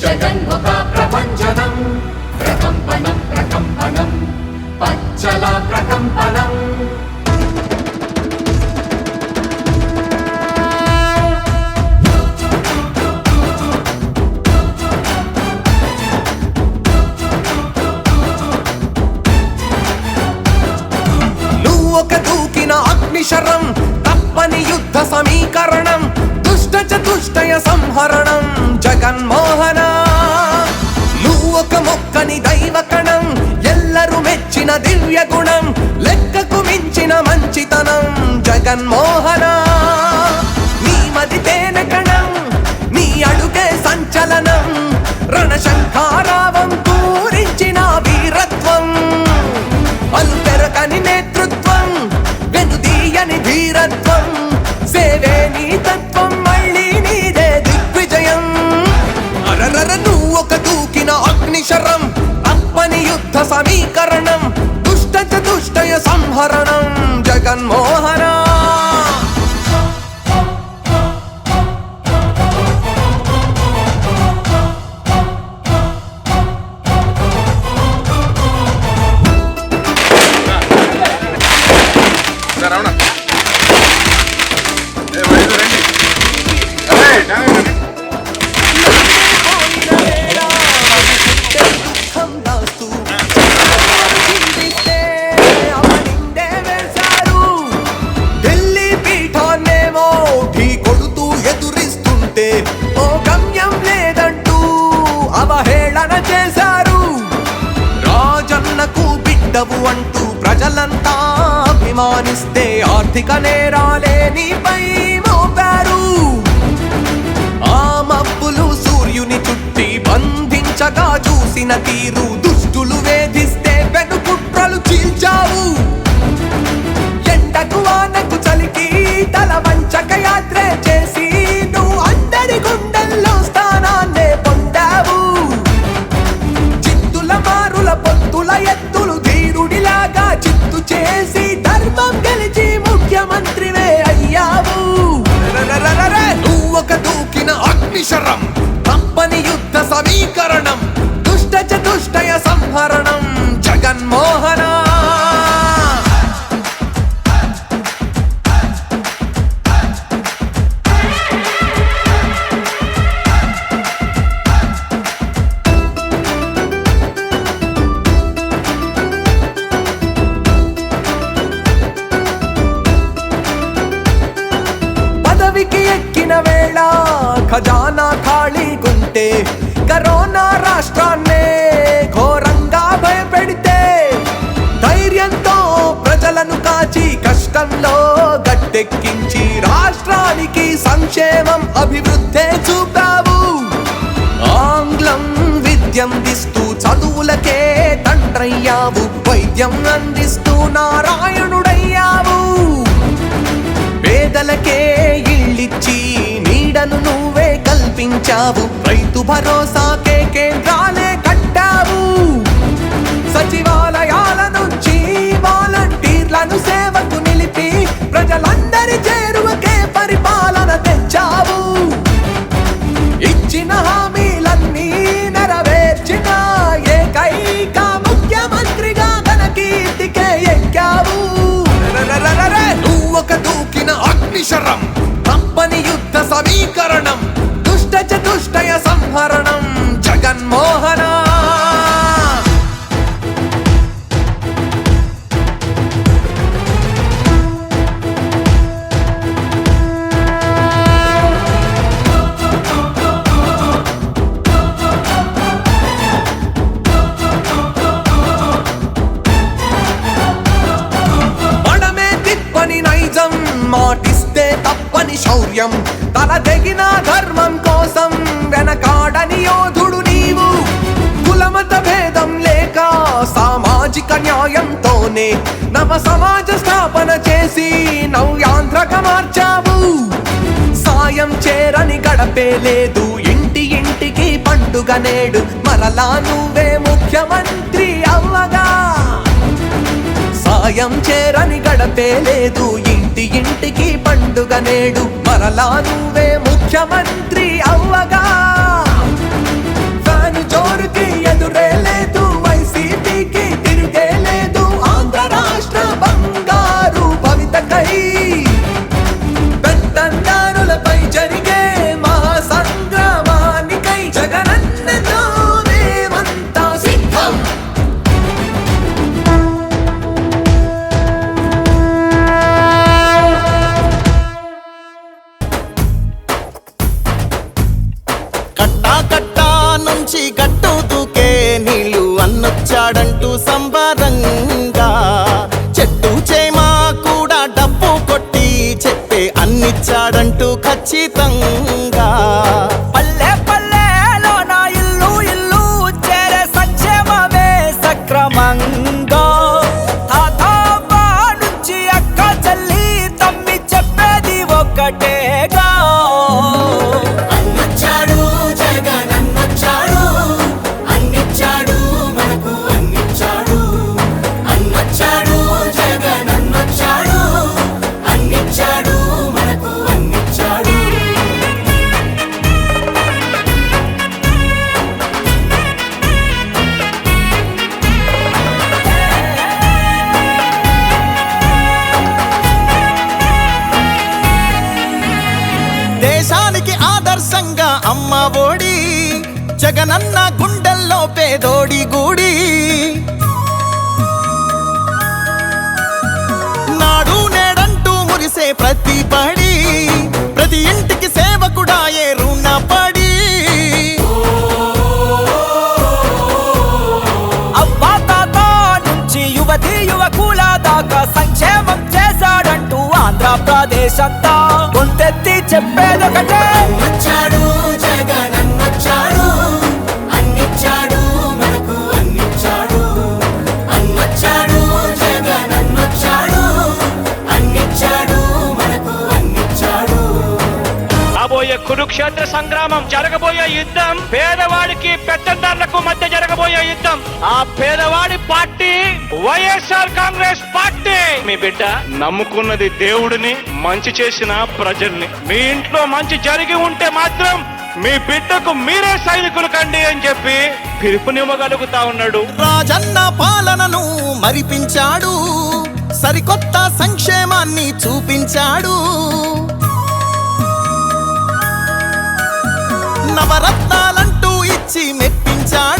జగన్ముఖ ప్రపంచనం. ప్రకంపనం ప్రకంపనం. పచ్చల ప్రకంపనం. అగ్నిశరం తప్పని యుద్ధ సమీకరణం దుష్ట చతుష్టయ సంహరణం జగన్మోహన జగన్మోహన నీ ఆర్థిక నేరాలే నీపై మోపారు. ఆ మబ్బులు సూర్యుని చుట్టి బంధించగా చూసిన తీరు దుష్టులు వేధిస్తే వెనుకుట్రలు చీల్చావు. ఎండకు వానకు చలికి తలవ రాష్ట్రాన్నే ఘోరంగా భయపెడితే ధైర్యంతో ప్రజలను కాచి కష్టంలో గట్టెక్కించి రాష్ట్రానికి సంక్షేమం అభివృద్ధే చూపావు. ఆంగ్లం విద్యం దిస్తూ చదువులకే తండ్రయ్యావు. వైద్యం అందిస్తూ నారాయణుడయ్యావు. పేదలకే ఇళ్ళిచ్చి నీడను నువ్వే కల్పించావు. రైతు భరోసాకే సచివాలయాల నుంచి వాలంటీర్లను సేవకు నిలిపి ప్రజలందరి చేరువకే పరిపాలన తెచ్చావు. ఇచ్చిన హామీలన్నీ నెరవేర్చిన ఏకైక ముఖ్యమంత్రిగా తన కీర్తికే ఎక్కావు. రరరరరరే, నువ్వొక దూకిన అగ్నిశరం కంపని యుద్ధ సమీకరణం దుష్ట చతుష్టయ సంహరణం జగన్మోహన్ నవ సమాజ స్థాపన చేసి నవ్యాంధ్రక మార్చావు. సాయం చేరని గడపే లేదు ఇంటి ఇంటికి పండుగ నేడు. మరలా నువ్వే ముఖ్యమంత్రి అవ్వగా. సాయం చేరని గడపే లేదు ఇంటి ఇంటికి పండుగ నేడు. మరలా నువ్వే ముఖ్యమంత్రి అవ్వగా. తాను జోరుకి ఎదురే లేదు చేశాడంటూ ఖచ్చితంగా ఆ ప్రదేశంతా గొంతెత్తి చెప్పేదొకటే. కురుక్షేత్ర సంగ్రామం జరగబోయే యుద్ధం పేదవాడికి పెద్దదారులకు మధ్య జరగబోయే యుద్ధం. ఆ పేదవాడు వైఎస్ఆర్ కాంగ్రెస్ పార్టీ. మీ బిడ్డ నమ్ముకున్నది దేవుడిని మంచి చేసిన ప్రజల్ని. మీ ఇంట్లో మంచి జరిగి ఉంటే మాత్రం మీ బిడ్డకు మీరే సైనికులు కండి అని చెప్పి పిలుపునివ్వగలుగుతా ఉన్నాడు. రాజన్న పాలనను మరిపించాడు. సరికొత్త సంక్షేమాన్ని చూపించాడు. నవరత్నాలంటూ ఇచ్చి మెప్పించాడు.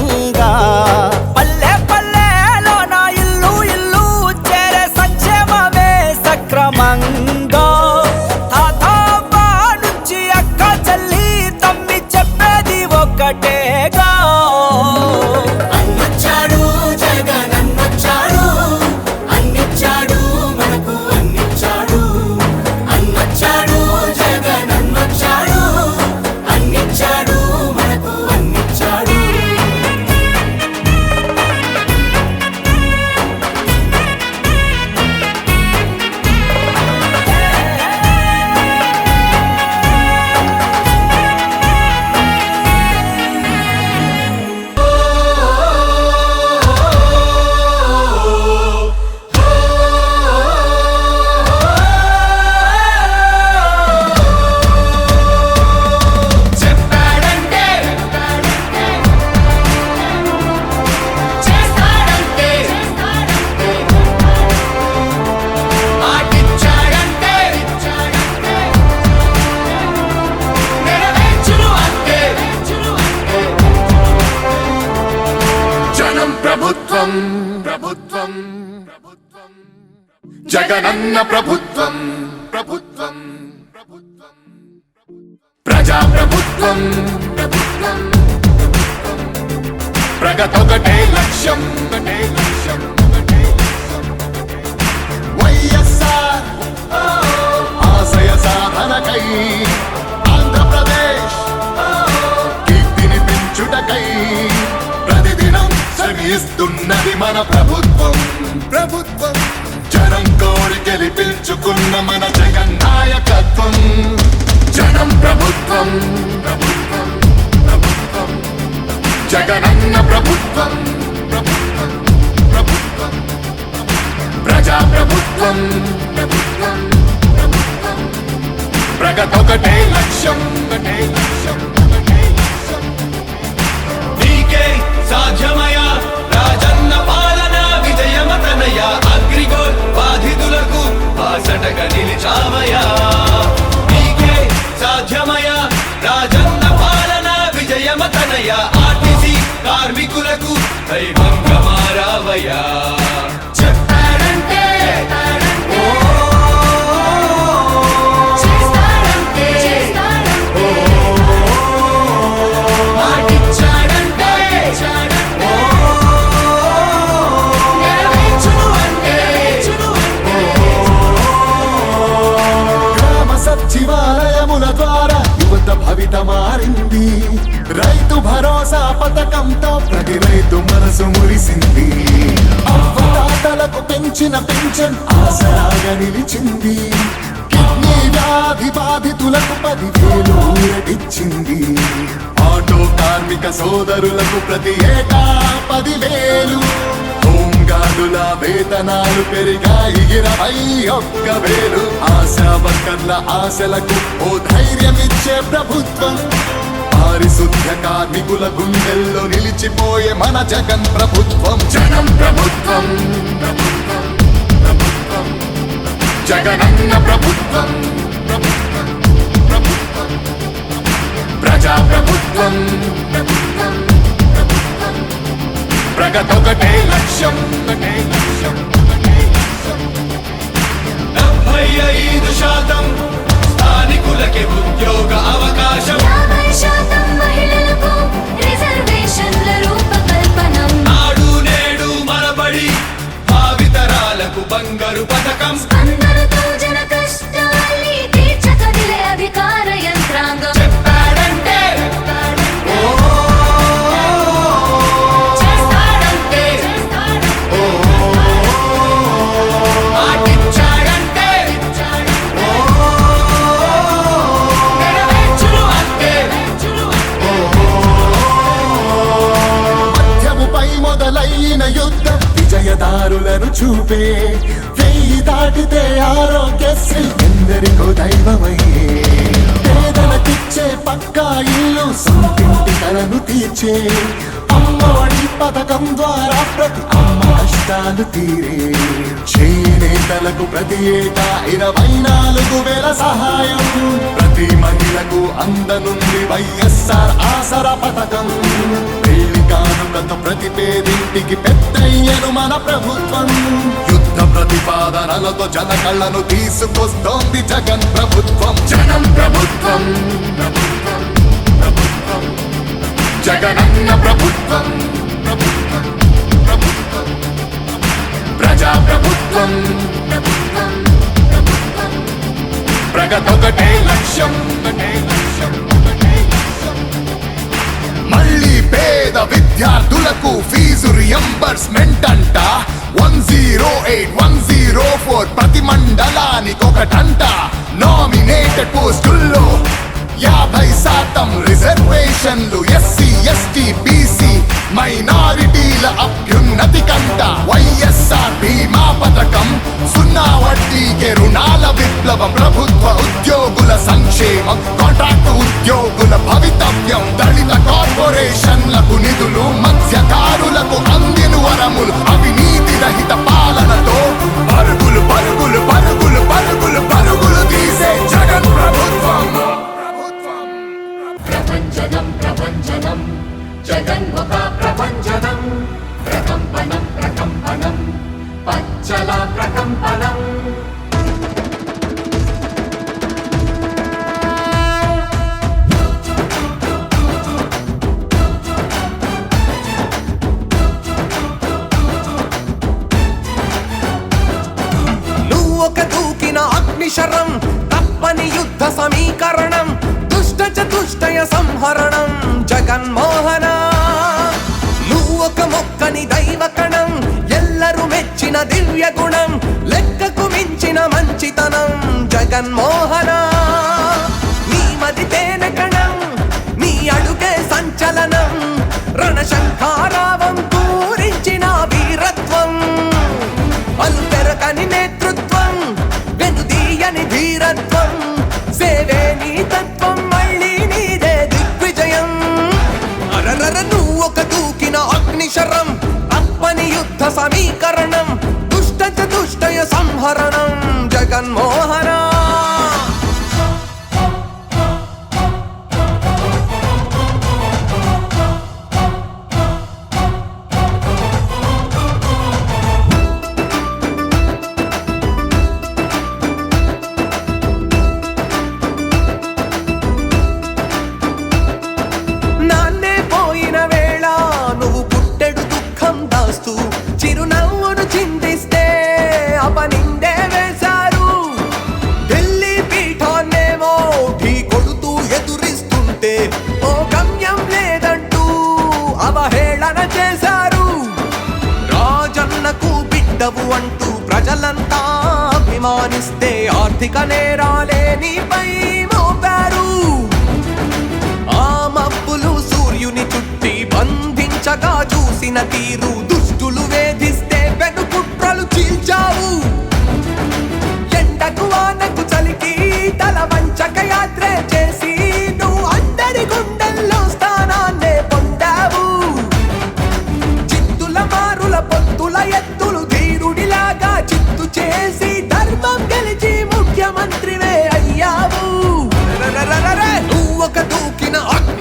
사랑가. సాధనకై ఆంధ్రప్రదేశ్. కీర్తిని పెంచుటకై ప్రతిదినం శ్రమిస్తున్నది మన ప్రభుత్వం. ప్రభుత్వం. జనం కోరి గెలిపించుకున్న మన జగన్ నాయకత్వం జనం ప్రభుత్వం ప్రభుత్వం ప్రభుత్వం. జగనన్న ప్రభుత్వం. ప్రభుత్వం. ప్రభుత్వం. ప్రజా ప్రభుత్వం. ప్రభుత్వం. ప్రగతొకటే లక్ష్యం ఒకటే లక్ష్యం. నీకే సాధ్యమయ రాజన్న పాలన విజయమతనయ అగ్రిగోల్ బాధితులకు బాసటగా నిలిచి వచ్చిన పెన్షన్ ఆసరాగా నిలిచింది. కిడ్నీ వ్యాధి బాధితులకు పదివేలు ఊరటిచ్చింది. ఆటో కార్మిక సోదరులకు ప్రతి ఏటా పదివేలు. హోంగార్డుల వేతనాలు పెరిగాయి ఇరవై ఒక్క వేలు. ఆశా వర్కర్ల ఆశలకు ఓ ధైర్యం ఇచ్చే ప్రభుత్వం. పారిశుద్ధ కార్మికుల గుండెల్లో నిలిచిపోయే మన జగన్ ప్రభుత్వం. జగన్ ప్రభుత్వం ప్రభుత్వం. జగనన్న ప్రభుత్వం. ప్రభుత్వం ప్రజా ప్రభుత్వం. ప్రభుత్వం ప్రగతొకటే లక్ష్యం ఒకటే లక్ష్యం. ఒకటే లక్ష్యం డెబ్బై ఐదు శాతం స్థానికులకి ఉద్యోగ అవకాశం. శాతం అమ్మఒడి పథకం ద్వారా ప్రతి అమ్మ కష్టాలు తీరే. చేనేతలకు ప్రతి ఏటా ఇరవై నాలుగు వేల సహాయం. ప్రతి మహిళకు అందనుంది వైఎస్ఆర్ ఆసర పథకం. పెళ్ళి కానుకతో ప్రతి పేదింటికి పెద్దయ్యను మన ప్రభుత్వం. యుద్ధ ప్రతిపాదనలతో జన కళ్ళను తీసుకొస్తోంది జగన్ ప్రభుత్వం. జనం ప్రభుత్వం. ప్రభుత్వం. జగనన్న ప్రభుత్వం ప్రభుత్వం ప్రభుత్వం ప్రజా ప్రభుత్వం ప్రభుత్వం ప్రభుత్వం ప్రగతొకటే లక్ష్యం ఒకటే లక్ష్యం లక్ష్యం. మళ్ళీ పేద విద్యార్థులకు ఫీజు రియంబర్స్మెంట్ అంట. One zero eight one zero four ప్రతి మండలానికి ఒకటంట నామినేటెడ్ పోస్టుల్లో యాభై శాతం రిజర్వేషన్లు ఎస్సీ ఎస్టీ బీసీ మైనారిటీల అభ్యున్నతి కంట వైఎస్ఆర్ బీమా పథకం సున్నా వడ్డీకే రుణాల విప్లవం ప్రభుత్వ ఉద్యోగుల సంక్షేమం కాంట్రాక్ట్ ఉద్యోగుల భవితవ్యం దళిత కార్పొరేషన్లకు నిధులు మత్స్యకారులకు అందిన వరములు అవినీతి రహిత పాలనతో పరుగులు పరుగులు పరుగులు పరుగులు జగన్ముఖ ప్రపంచనం ప్రకంపనం ప్రకంపనం. పచ్చల ప్రకంపనం. ఒక దూకిన అగ్నిశరం తప్పని యుద్ధ సమీకరణం దుష్ట చతుష్టయ సంహరణం జగన్మో దివ్య గుణం లెక్కకు మించిన మంచితనం జగన్మోహన. నీ మది తేన కణం నీ అడుగే సంచలనం రణశంఖారావం పూరించిన వీరత్వం. అలు పెరగని నేతృత్వం వెనుదీయని ధీరత్వం. చతుష్టయ జగన్మోహన్ రాజన్నకు అంటూ ప్రజలంతా అభిమానిస్తే ఆర్థిక నేరాలే నీపై మోపారు. ఆ మబ్బులు సూర్యుని చుట్టి బంధించగా చూసిన తీరు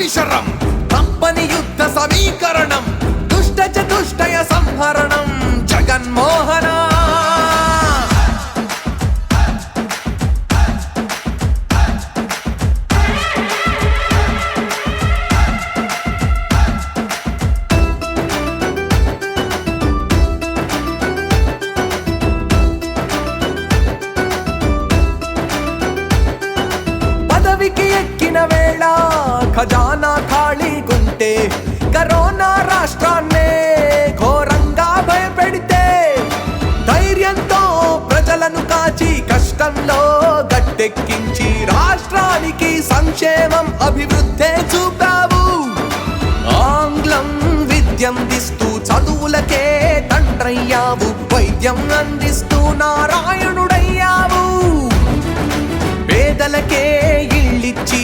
దూకిన కంపని యుద్ధ సమీకరణం దుష్ట చతుష్టయ సంహరణం జగన్మోహన సంక్షేమం అభివృద్ధే చూపావు. ఆంగ్లం విద్యం దిస్తూ చదువులకే తండ్రయ్యావు. వైద్యం అందిస్తూ నారాయణుడయ్యావు. పేదలకే ఇళ్ళిచ్చి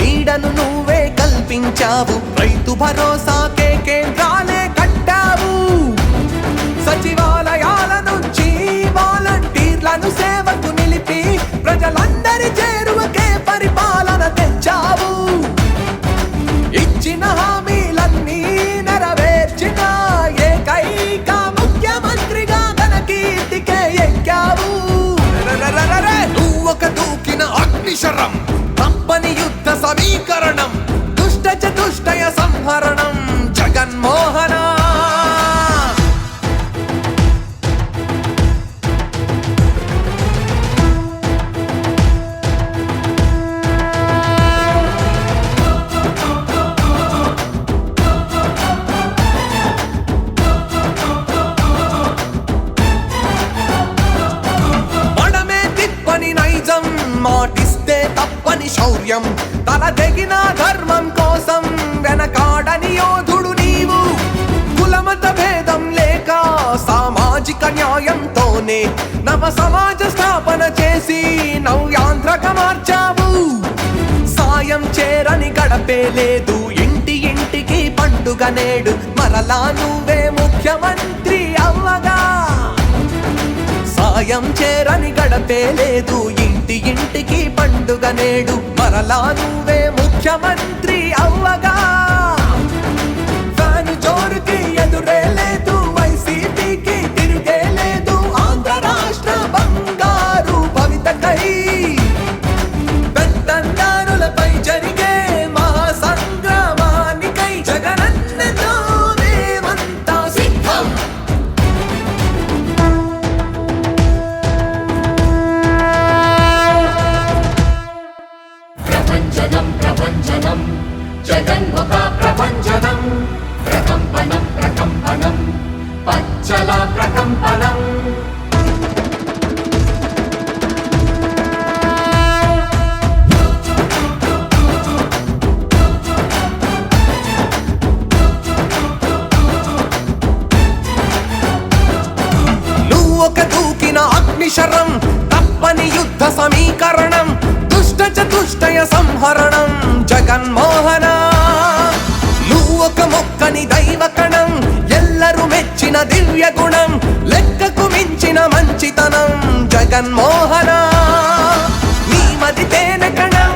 నీడను నువ్వే కల్పించావు. రైతు భరోసాకే కేంద్రాలే కట్టావు. సచివాలయాల నుంచి వాలంటీర్లను దూకిన కంపని యుద్ధ సమీకరణం దుష్ట చతుష్టయ సంహరణం జగన్మోహనా పండుగ నేడు మరలా నువ్వే ముఖ్యమంత్రి అవ్వగా. సాయం చేరని గడపే లేదు ఇంటి ఇంటికి పండుగ నేడు మరలా నువ్వే ముఖ్యమంత్రి అవ్వగా. ఫ్యాను జోరుకి ఎదురేలే మంచితనం జగన్మోహన. నీ మది తేనె కణం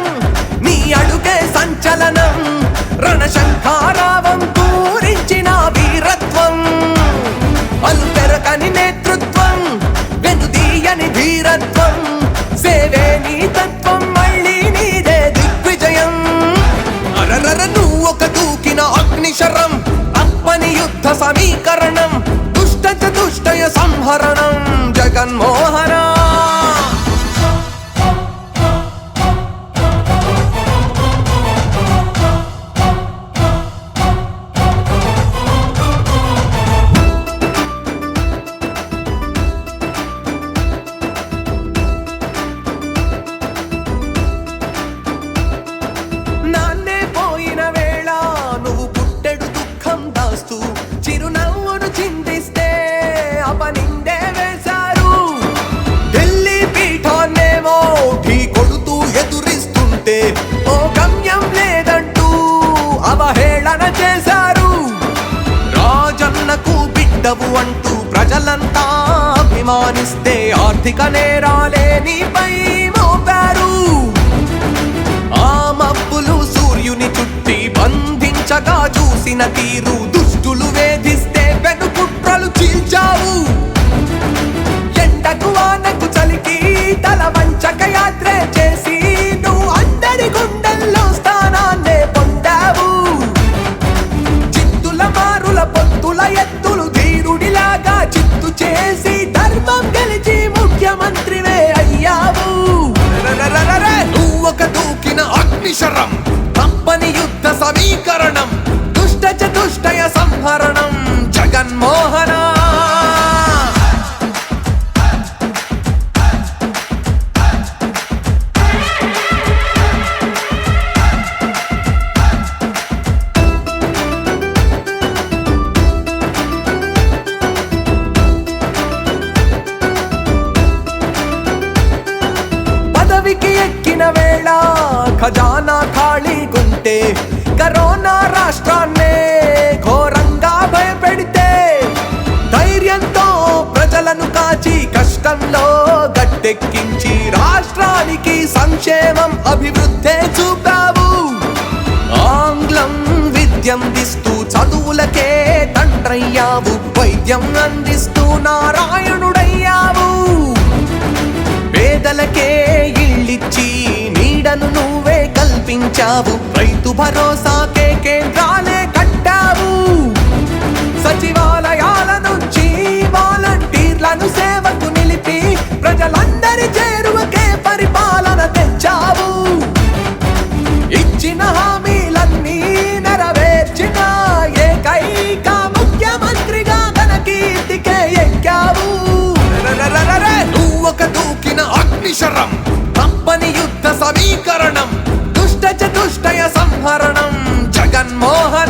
నీ అడుగే సంచలనం రణశంఖారావం ఉండవు అంటూ ప్రజలంతా అభిమానిస్తే ఆర్థిక నేరాలే నీపై మోపారు. ఆ మబ్బులు సూర్యుని చుట్టి బంధించగా చూసిన తీరు యుద్ధ సమీకరణం నాకు వైద్యం అందిస్తూ నారాయణుడయ్యావు. పేదలకే ఇళ్ళిచ్చి నీడను నువ్వే కల్పించావు. రైతు భరోసాకే కేంద్రాలే కట్టావు. సచివాలయాల నుంచి వాలంటీర్లను సేవకు నిలిపి ప్రజలందరి చే సమీకరణం. దుష్ట చతుష్టయ సంహరణం. జగన్మోహన్